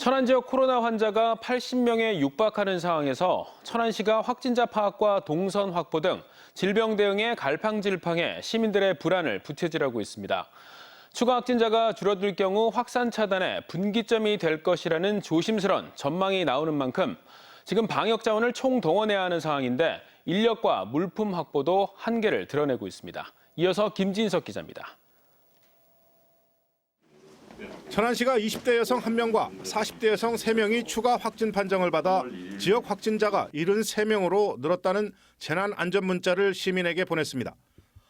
천안 지역 코로나 환자가 80명에 육박하는 상황에서 천안시가 확진자 파악과 동선 확보 등 질병 대응에 갈팡질팡해 시민들의 불안을 부채질하고 있습니다. 추가 확진자가 줄어들 경우 확산 차단에 분기점이 될 것이라는 조심스런 전망이 나오는 만큼 지금 방역 자원을 총동원해야 하는 상황인데 인력과 물품 확보도 한계를 드러내고 있습니다. 이어서 김진석 기자입니다. 천안시가 20대 여성 1명과 40대 여성 3명이 추가 확진 판정을 받아 지역 확진자가 73명으로 늘었다는 재난 안전 문자를 시민에게 보냈습니다.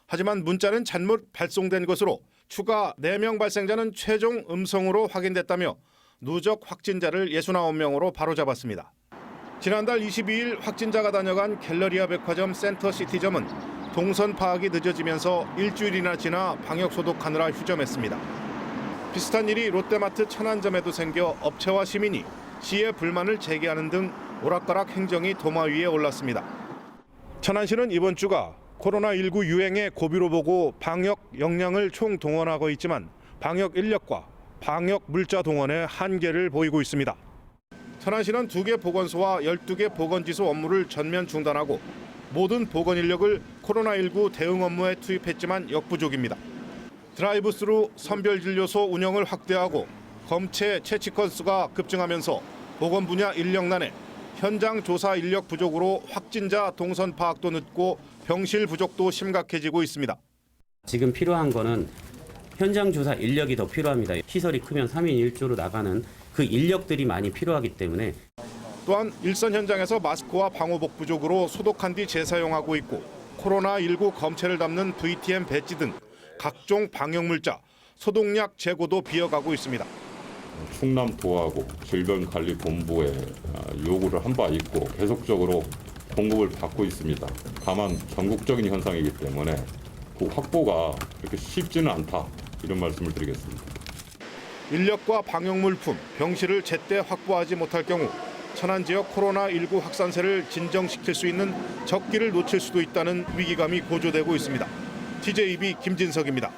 하지만 문자는 잘못 발송된 것으로 추가 4명 발생자는 최종 음성으로 확인됐다며 누적 확진자를 69명으로 바로잡았습니다. 지난달 22일 확진자가 다녀간 갤러리아 백화점 센터 시티점은 동선 파악이 늦어지면서 일주일이나 지나 방역 소독하느라 휴점했습니다. 비슷한 일이 롯데마트 천안점에도 생겨 업체와 시민이 시의 불만을 제기하는 등 오락가락 행정이 도마 위에 올랐습니다. 천안시는 이번 주가 코로나19 유행의 고비로 보고 방역 역량을 총동원하고 있지만 방역 인력과 방역 물자 동원에 한계를 보이고 있습니다. 천안시는 두 개 보건소와 12개 보건지소 업무를 전면 중단하고 모든 보건 인력을 코로나19 대응 업무에 투입했지만 역부족입니다. 드라이브스루 선별진료소 운영을 확대하고 검체 채취 건수가 급증하면서 보건 분야 인력난에 현장 조사 인력 부족으로 확진자 동선 파악도 늦고 병실 부족도 심각해지고 있습니다. 지금 필요한 거는 현장 조사 인력이 더 필요합니다. 시설이 크면 3인 1조로 나가는 그 인력들이 많이 필요하기 때문에 또한 일선 현장에서 마스크와 방호복 부족으로 소독한 뒤 재사용하고 있고 코로나19 검체를 담는 VTM 배지 등 각종 방역 물자, 소독약 재고도 비어가고 있습니다. 충남 도하고 질병관리본부에 아, 요구를 한 바 있고 계속적으로 공급을 받고 있습니다. 다만 전국적인 현상이기 때문에 그 확보가 그렇게 쉽지는 않다 이런 말씀을 드리겠습니다. 인력과 방역 물품, 병실을 제때 확보하지 못할 경우 천안 지역 코로나19 확산세를 진정시킬 수 있는 적기를 놓칠 수도 있다는 위기감이 고조되고 있습니다. TJB 김진석입니다.